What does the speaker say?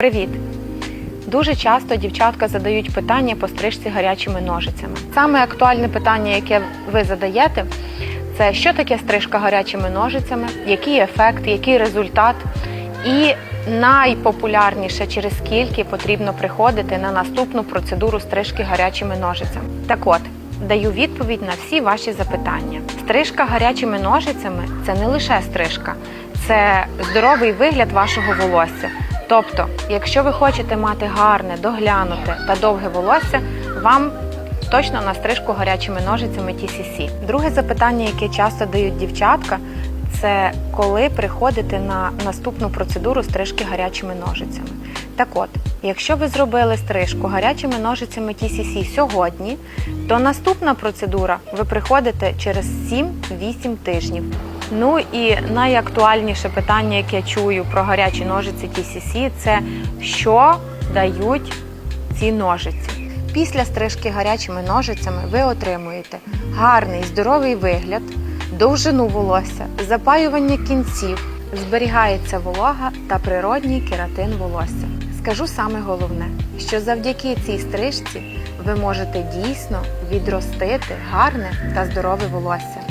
Привіт! Дуже часто дівчатка задають питання по стрижці гарячими ножицями. Саме актуальне питання, яке ви задаєте, це що таке стрижка гарячими ножицями, який ефект, який результат, і найпопулярніше, через скільки потрібно приходити на наступну процедуру стрижки гарячими ножицями. Так от, даю відповідь на всі ваші запитання. Стрижка гарячими ножицями це не лише стрижка, це здоровий вигляд вашого волосся. Тобто, якщо ви хочете мати гарне, доглянуте та довге волосся, вам точно на стрижку гарячими ножицями TCC. Друге запитання, яке часто дають дівчатка, це коли приходити на наступну процедуру стрижки гарячими ножицями. Так от, якщо ви зробили стрижку гарячими ножицями TCC сьогодні, то наступна процедура ви приходите через 7-8 тижнів. Ну і найактуальніше питання, яке я чую про гарячі ножиці TCC, це що дають ці ножиці. Після стрижки гарячими ножицями ви отримуєте гарний здоровий вигляд, довжину волосся, запаювання кінців, зберігається волога та природній кератин волосся. Скажу саме головне, що завдяки цій стрижці ви можете дійсно відростити гарне та здорове волосся.